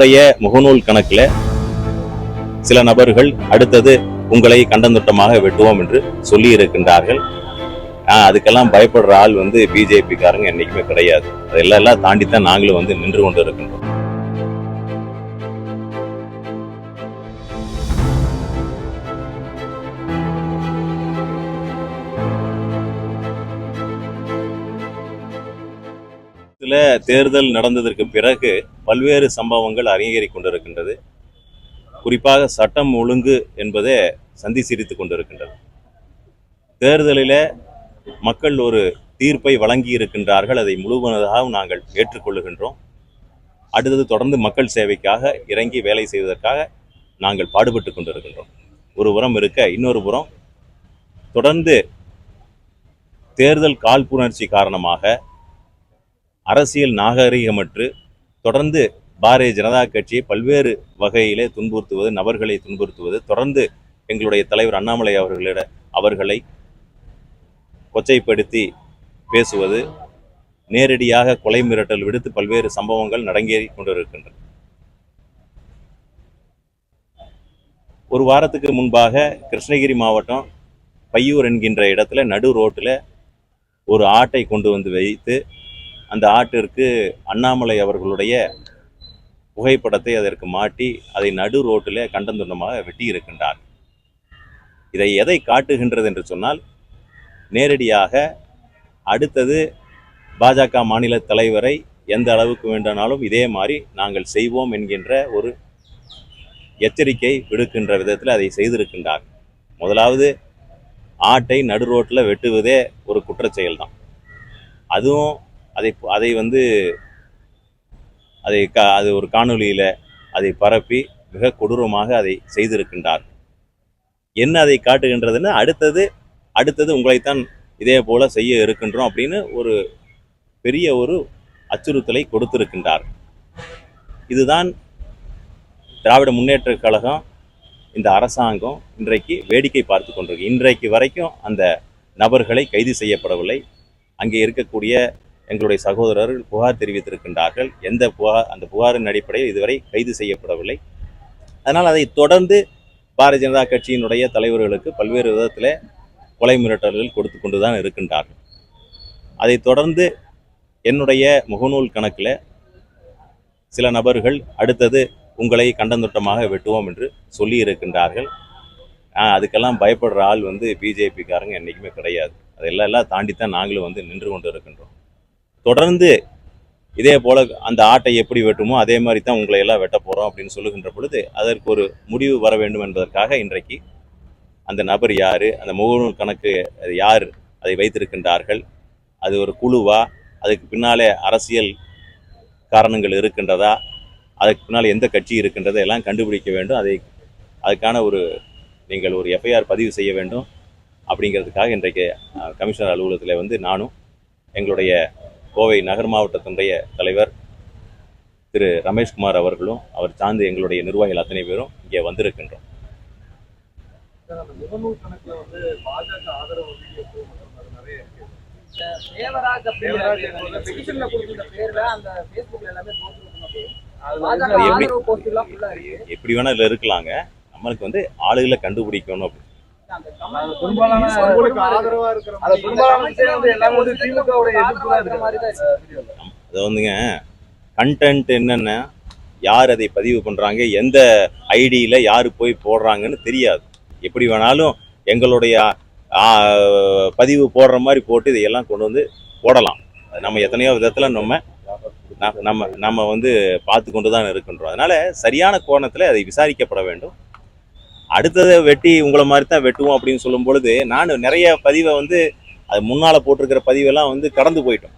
முந்தைய முகநூல் கணக்கில் சில நபர்கள் அடுத்தது உங்களை கண்டந்துட்டமாக வெட்டுவோம் என்று சொல்லி இருக்கின்றார்கள் ஆஹ் அதுக்கெல்லாம் பயப்படுற ஆள் வந்து பிஜேபிக்காரங்க என்றைக்குமே என்னைக்குமே கிடையாது. அதெல்லாம் எல்லாம் தாண்டி தான் நாங்களும் வந்து நின்று கொண்டு இருக்கின்றோம் இதுல தேர்தல் நடந்ததற்கு பிறகு பல்வேறு சம்பவங்கள் அரங்கேறி கொண்டிருக்கின்றது. குறிப்பாக சட்டம் ஒழுங்கு என்பதே சந்தி சிரித்து கொண்டிருக்கின்றது. தேர்தலில் மக்கள் ஒரு தீர்ப்பை வழங்கி இருக்கின்றார்கள் அதை முழுவதாக நாங்கள் ஏற்றுக்கொள்ளுகின்றோம். அடுத்தது தொடர்ந்து மக்கள் சேவைக்காக இறங்கி வேலை செய்வதற்காக நாங்கள் பாடுபட்டு கொண்டிருக்கின்றோம். ஒரு புறம் இருக்க இன்னொரு புறம் தொடர்ந்து தேர்தல் காழ்ப்புணர்ச்சி காரணமாக அரசியல் நாகரிகமற்று தொடர்ந்து பாரதிய ஜனதா கட்சியை பல்வேறு வகையிலே துன்புறுத்துவது நபர்களை துன்புறுத்துவது தொடர்ந்து எங்களுடைய தலைவர் அண்ணாமலை அவர்களிட அவர்களை கொச்சைப்படுத்தி பேசுவது நேரடியாக கொலை மிரட்டல் விடுத்து பல்வேறு சம்பவங்கள் நடங்கேறி கொண்டிருக்கின்றன. ஒரு வாரத்துக்கு முன்பாக கிருஷ்ணகிரி மாவட்டம் பையூர் என்கின்ற இடத்துல நடு ரோட்டில் ஒரு ஆட்டை கொண்டு வந்து வைத்து அந்த ஆட்டிற்கு அண்ணாமலை அவர்களுடைய புகைப்படத்தை அதற்கு மாட்டி அதை நடு ரோட்டில் கண்டந்துண்டமாக வெட்டி இருக்கின்றார் இதை எதை காட்டுகின்றது என்று சொன்னால் நேரடியாக அடுத்தது பாஜக மாநில தலைவரை எந்த அளவுக்கு வேண்டானாலும் இதே மாதிரி நாங்கள் செய்வோம் என்கின்ற ஒரு எச்சரிக்கை விடுக்கின்ற விதத்தில் அதை செய்திருக்கின்றார். முதலாவது ஆட்டை நடு ரோட்டில் வெட்டுவதே ஒரு குற்றச்செயல் தான் அதுவும் அதை அதை வந்து அதை க அது ஒரு காணொலியில் அதை பரப்பி மிக கொடூரமாக அதை செய்திருக்கின்றார். என்ன அதை காட்டுகின்றதுன்னு அடுத்தது அடுத்தது உங்களைத்தான் இதே போல செய்ய இருக்கின்றோம் அப்படின்னு ஒரு பெரிய ஒரு அச்சுறுத்தலை கொடுத்திருக்கின்றார். இதுதான் திராவிட முன்னேற்ற கழகம் இந்த அரசாங்கம் இன்றைக்கு வேடிக்கை பார்த்து கொண்டிருக்கு. இன்றைக்கு வரைக்கும் அந்த நபர்களை கைது செய்யப்படவில்லை. அங்கே இருக்கக்கூடிய எங்களுடைய சகோதரர்கள் புகார் தெரிவித்திருக்கின்றார்கள். எந்த புகார் அந்த புகாரின் அடிப்படையில் இதுவரை கைது செய்யப்படவில்லை. அதனால் அதை தொடர்ந்து பாரதிய ஜனதா கட்சியினுடைய தலைவர்களுக்கு பல்வேறு விதத்தில் கொலை மிரட்டல்கள் கொடுத்து கொண்டு தான் இருக்கின்றார்கள். அதை தொடர்ந்து என்னுடைய முகநூல் கணக்கில் சில நபர்கள் அடுத்தது உங்களை கண்டந்துட்டமாக வெட்டுவோம் என்று சொல்லி இருக்கின்றார்கள் அதுக்கெல்லாம் பயப்படுற ஆள் வந்து பிஜேபிக்காரங்க என்றைக்குமே கிடையாது. அதெல்லாம் எல்லாம் தாண்டி தான் நாங்களும் வந்து நின்று கொண்டு இருக்கின்றோம் தொடர்ந்து இதே போல் அந்த ஆட்டை எப்படி வெட்டுமோ அதே மாதிரி தான் உங்களை எல்லாம் வெட்ட போகிறோம் அப்படின்னு சொல்லுகின்ற பொழுது அதற்கு ஒரு முடிவு வர வேண்டும் என்பதற்காக இன்றைக்கு அந்த நபர் யார்? அந்த முகநூல் கணக்கு அது யார்? அதை வைத்திருக்கின்றார்கள். அது ஒரு குழுவா? அதுக்கு பின்னாலே அரசியல் காரணங்கள் இருக்கின்றதா? அதுக்கு பின்னால் எந்த கட்சி இருக்கின்றதை எல்லாம் கண்டுபிடிக்க வேண்டும். அதை அதுக்கான ஒரு நீங்கள் ஒரு எஃப்ஐஆர் பதிவு செய்ய வேண்டும். அப்படிங்கிறதுக்காக இன்றைக்கு கமிஷனர் அலுவலகத்தில் வந்து நானும் எங்களுடைய கோவை நகர் மாவட்டத்தினுடைய தலைவர் திரு ரமேஷ்குமார் அவர்களும் அவர் சார்ந்து எங்களுடைய நிர்வாகிகள் அத்தனை பேரும் இங்கே வந்திருக்கின்றோம். எப்படி- ஆதரவு போஸ்ட் எல்லாம் ஃபுல்லா இருக்கு. எப்படி வேணா இதில் இருக்கலாங்க. நம்மளுக்கு வந்து ஆளுகளை கண்டுபிடிக்கணும் பெரும்பாலான ஆதரவா இருக்கிற அந்த மாதிரி பெரும்பாலான சேர்ந்து எல்லாமே வந்து திமுகவோட எதிர்ப்பு தான் இருக்கிற மாதிரி தான் இருக்கு. அது வந்துங்க கண்டென்ட் என்னென்ன யார் அதை பதிவு பண்ணுறாங்க எந்த ஐடியில் யார் போய் போடுறாங்கன்னு தெரியாது. எப்படி வேணாலும் எங்களுடைய பதிவு போடுற மாதிரி போட்டு இதையெல்லாம் கொண்டு வந்து போடலாம். நம்ம எத்தனையோ விதத்தில் நம்ம நம்ம நம்ம வந்து பார்த்து கொண்டு தான் இருக்கின்றோம். அதனால சரியான கோணத்தில் அதை விசாரிக்கப்பட வேண்டும். அடுத்ததை வெட்டி உங்களை மாதிரி தான் வெட்டுவோம் அப்படின்னு சொல்லும் பொழுது நான் நிறைய பதிவை வந்து அது முன்னால் போட்டிருக்கிற பதிவெல்லாம் வந்து கடந்து போயிட்டோம்.